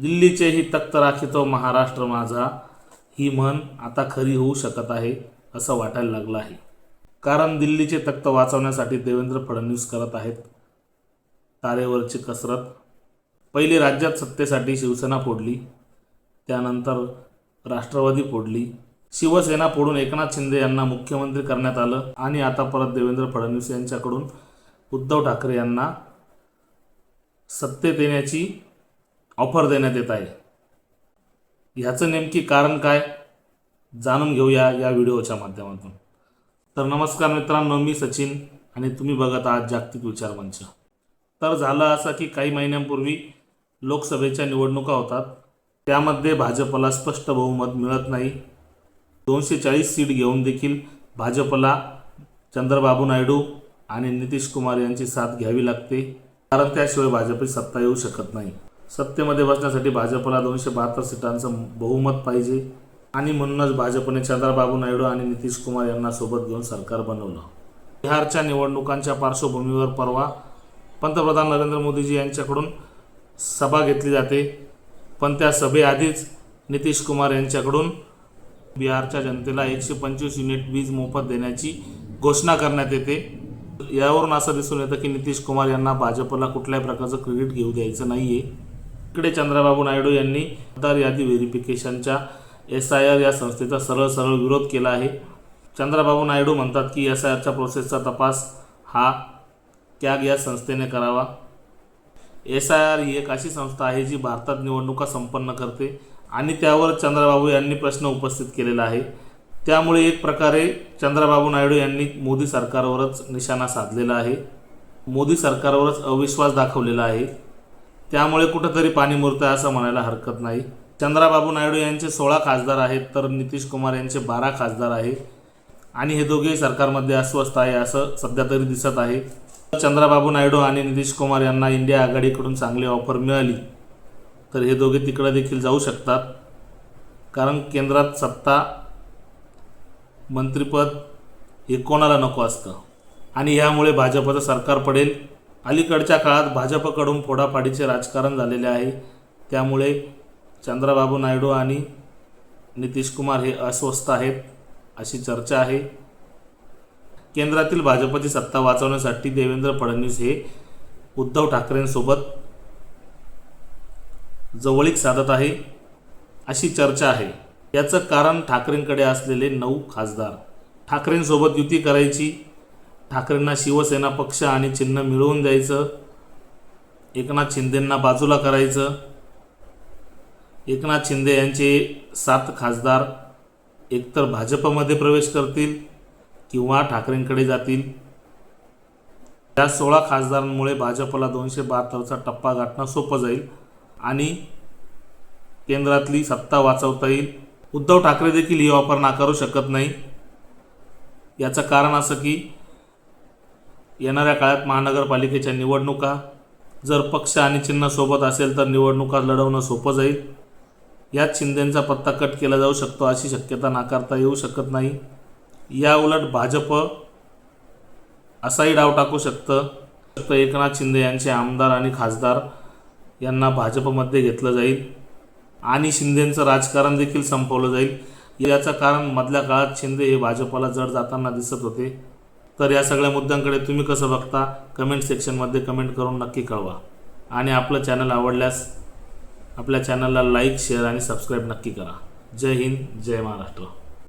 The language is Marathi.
दिल्लीचेही तख्त राखितो महाराष्ट्र माझा. ही म्हण आता खरी होऊ शकत आहे असं वाटायला लागलं आहे. कारण दिल्लीचे तख्त वाचवण्यासाठी देवेंद्र फडणवीस करत आहेत. तारेवरची कसरत. पहिली राज्यात सत्तेसाठी शिवसेना फोडली. त्यानंतर राष्ट्रवादी फोडली. शिवसेना फोडून एकनाथ शिंदे यांना मुख्यमंत्री करण्यात आलं आणि आता परत देवेंद्र फडणवीस यांच्याकडून उद्धव ठाकरे यांना सत्तेत येण्याची ऑफर देण्यात येत आहे. ह्याचं नेमकी कारण काय? जाणून घेऊया या व्हिडिओच्या माध्यमातून. तर नमस्कार मित्रांनो मी सचिन आणि तुम्ही बघत आहात जागतिक विचार मंच. तर झालं असं की काही महिन्यांपूर्वी लोकसभेच्या निवडणुका होतात. त्यामध्ये भाजपला स्पष्ट बहुमत मिळत नाही. दोनशे चाळीस सीट घेऊन देखील भाजपला चंद्रबाबू नायडू आणि नितीश कुमार यांची साथ घ्यावी लागते. कारण त्याशिवाय भाजपची सत्ता येऊ शकत नाही. सत्तेमध्ये बसण्यासाठी भाजपला दोनशे बहात्तर सीटांचं बहुमत पाहिजे. आणि म्हणूनच भाजपने चंद्रबाबू नायडू आणि नितीश कुमार यांना सोबत घेऊन सरकार बनवलं. बिहारच्या निवडणुकांच्या पार्श्वभूमीवर परवा पंतप्रधान नरेंद्र मोदीजी यांच्याकडून सभा घेतली जाते. पण त्या सभेआधीच नितीश कुमार यांच्याकडून बिहारच्या जनतेला एकशे पंचवीस युनिट वीज मोफत देण्याची घोषणा करण्यात येते. यावरून असं दिसून येतं की नितीश कुमार यांना भाजपला कुठल्याही प्रकारचं क्रेडिट घेऊ द्यायचं नाही आहे इकडे चंद्रबाबू नायडू यांनी मतदार यादी व्हेरिफिकेशनच्या एस आय आर या संस्थेचा सरळ सरळ विरोध केला आहे. चंद्रबाबू नायडू म्हणतात की एस आय आरच्या प्रोसेसचा तपास हा त्याग या संस्थेने करावा. एस आय आर ही एक अशी संस्था आहे जी भारतात निवडणुका संपन्न करते आणि त्यावर चंद्रबाबू यांनी प्रश्न उपस्थित केलेला आहे. त्यामुळे एक प्रकारे चंद्रबाबू नायडू यांनी मोदी सरकारवरच निशाणा साधलेला आहे. मोदी सरकारवरच अविश्वास दाखवलेला आहे. त्यामुळे कुठंतरी पाणी मुरतं आहे असं म्हणायला हरकत नाही. चंद्रबाबू नायडू यांचे सोळा खासदार आहेत तर नितीश कुमार यांचे बारा खासदार आहे आणि हे दोघेही सरकारमध्ये अस्वस्थ आहे असं सध्या तरी दिसत आहे. चंद्रबाबू नायडू आणि नितीश कुमार यांना इंडिया आघाडीकडून चांगली ऑफर मिळाली. तर हे दोघे तिकडे देखील जाऊ शकतात. कारण केंद्रात सत्ता मंत्रिपद हे कोणाला नको असतं? आणि ह्यामुळे भाजपचं सरकार पडेल? अलीकडच्या काळात भाजपकडून फोडाफाडीचे राजकारण झालेले आहे. त्यामुळे चंद्रबाबू नायडू आणि नितीश कुमार हे अस्वस्थ आहेत अशी चर्चा आहे. केंद्रातील भाजपची सत्ता वाचवण्यासाठी देवेंद्र फडणवीस हे उद्धव ठाकरेंसोबत जवळीक साधत आहे अशी चर्चा आहे. याचं कारण ठाकरेंकडे असलेले नऊ खासदार. ठाकरेंसोबत युती करायची ठाकरेंना शिवसेना पक्ष आणि चिन्ह मिळवून द्यायचं. एकनाथ शिंदेंना बाजूला करायचं. एकनाथ शिंदे यांचे सात खासदार एकतर भाजपमध्ये प्रवेश करतील किंवा ठाकरेंकडे जातील. या सोळा खासदारांमुळे भाजपला दोनशे बहात्तरचा टप्पा गाठणं सोपं जाईल आणि केंद्रातली सत्ता वाचवता येईल. उद्धव ठाकरे देखील ही ऑफर नाकारू शकत नाही. याचं कारण असं की येणाऱ्या काळात महानगरपालिकेच्या निवडणुका जर पक्ष आणि चिन्ह सोबत असेल तर निवडणुका लढवणं सोपं जाईल. यात शिंदेंचा पत्ता कट केला जाऊ शकतो अशी शक्यता नाकारता येऊ शकत नाही. या उलट भाजप असाही डाव टाकू शकतं. फक्त एकनाथ शिंदे यांचे आमदार आणि खासदार यांना भाजपमध्ये घेतलं जाईल आणि शिंदेंचं राजकारण देखील संपवलं जाईल. याचं कारण मधल्या काळात शिंदे हे भाजपला जड जाताना दिसत होते. तर या सगळ्या मुद्द्यांकडे तुम्ही कसं बघता? कमेंट सेक्शनमध्ये कमेंट करून नक्की कळवा. आणि आपलं चॅनल आवडल्यास आपल्या चॅनलला लाईक शेअर आणि सबस्क्राईब नक्की करा. जय हिंद जय महाराष्ट्र.